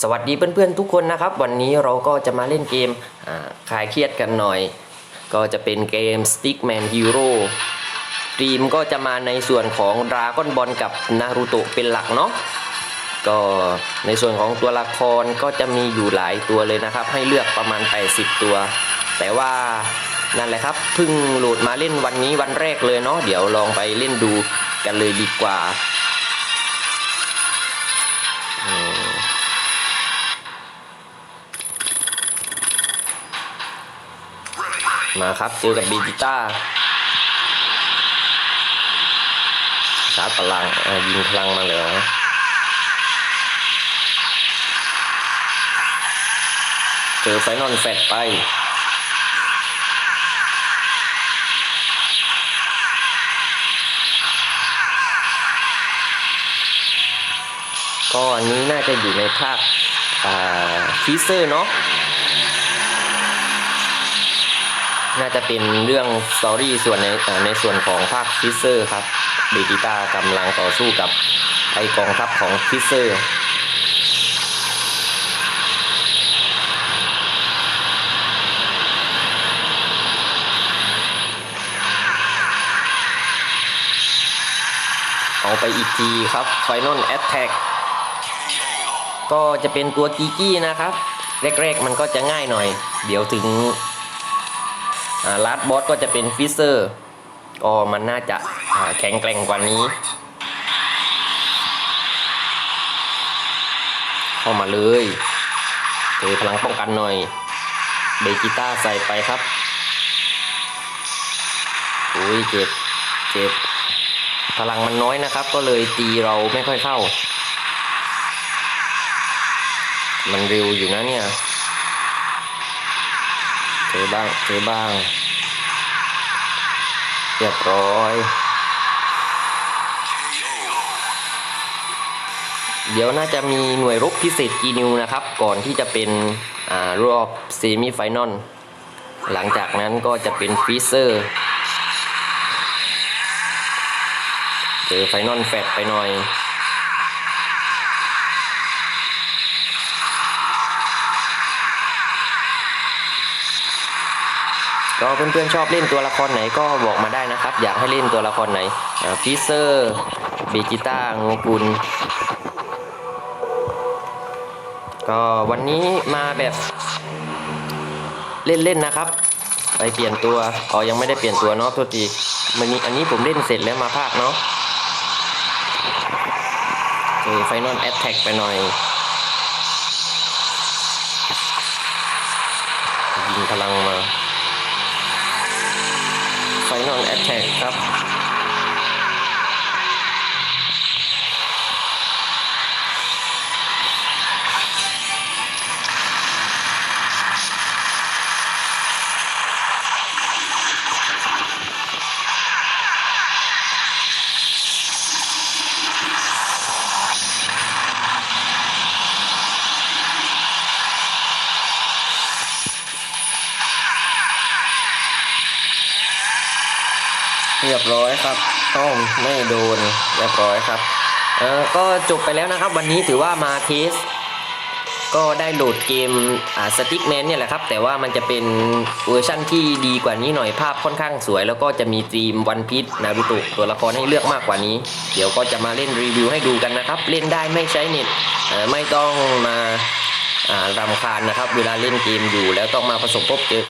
สวัสดีเพื่อนๆทุกคนนะครับ วันนี้เราก็จะมาเล่นเกมคลายเครียดกันหน่อย ก็จะเป็นเกม Stickman Hero ทีมก็จะมาในส่วนของ Dragon Ball กับนารูโตะเป็นหลักเนาะก็ในส่วนของตัวละครก็จะมีอยู่หลายตัวเลยนะครับ ให้เลือกประมาณ 80 ตัว แต่ว่านั่นแหละครับเพิ่งโหลดมาเล่นวันนี้วันแรกเลยเนาะเดี๋ยวลองไปเล่นดูกันเลยดีกว่า มาครับ เจอกับบีจิต้าชาร์จพลังยิงพลังมาเลยนะเจอไฟนอลแฟตไปก็อันนี้น่าจะอยู่ในภาคฟีเซอร์เนาะ น่าจะเป็นเรื่องสตอรี่ส่วนในในส่วนของภาคฟิเซอร์ครับเบกิต้ากำลังต่อสู้กับไอกองทัพของฟิเซอร์เอาไปอีกทีครับ Final Attack ก็จะเป็นตัวกีกี้นะครับ แรก ๆ มันก็จะง่ายหน่อย เดี๋ยวถึง ลาดบอสก็จะเป็นฟิเซอร์ก็มันน่าจะาแข็งแกร่งกว่านี้ เข้ามาเลยเจอพลังป้องกันหน่อย เบกิต้าใส่ไปครับอุ้ยเจ็บเจ็บพลังมันน้อยนะครับ ก็เลยตีเราไม่ค่อยเข้า มันเร็วอยู่นะเนี่ย บ้างเจอบ้าง เรียบร้อย เดี๋ยวน่าจะมีหน่วยรบพิเศษกีนิวนะครับ ก่อนที่จะเป็นอารอบเซมิไฟนอลหลังจากนั้นก็จะเป็นฟรีเซอร์เจอไฟนอลแฟตไปหน่อย ก็เพื่อนๆชอบเล่นตัวละครไหนก็บอกมาได้นะครับ อยากให้เล่นตัวละครไหนฟิเซอร์เบจิต้าโงกุลก็วันนี้มาแบบเล่นๆนะครับ ไปเปลี่ยนตัวอ๋อยังไม่ได้เปลี่ยนตัวเนาะโทษทีวันนี้อันนี้ผมเล่นเสร็จแล้วมาภาคเนาะเจอไฟนอลแอตแทกไปหน่อยยิงพลังมา Final Attack ครับ เรียบร้อยครับ ต้องไม่โดนเรียบร้อยครับ เออก็จบไปแล้วนะครับ วันนี้ถือว่ามาเทส ก็ได้โหลดเกมอ่าสติ๊กแมนเนี่ยแหละครับ แต่ว่ามันจะเป็นเวอร์ชั่นที่ดีกว่านี้หน่อยภาพค่อนข้างสวย แล้วก็จะมีธีมวันพีชนารูโตะตัวละครให้เลือกมากกว่านี้ เดี๋ยวก็จะมาเล่นรีวิวให้ดูกันนะครับ เล่นได้ไม่ใช้เน็ตไม่ต้องมาอ่ารำคาญนะครับ เวลาเล่นเกมอยู่แล้วต้องมาประสบพบเจอ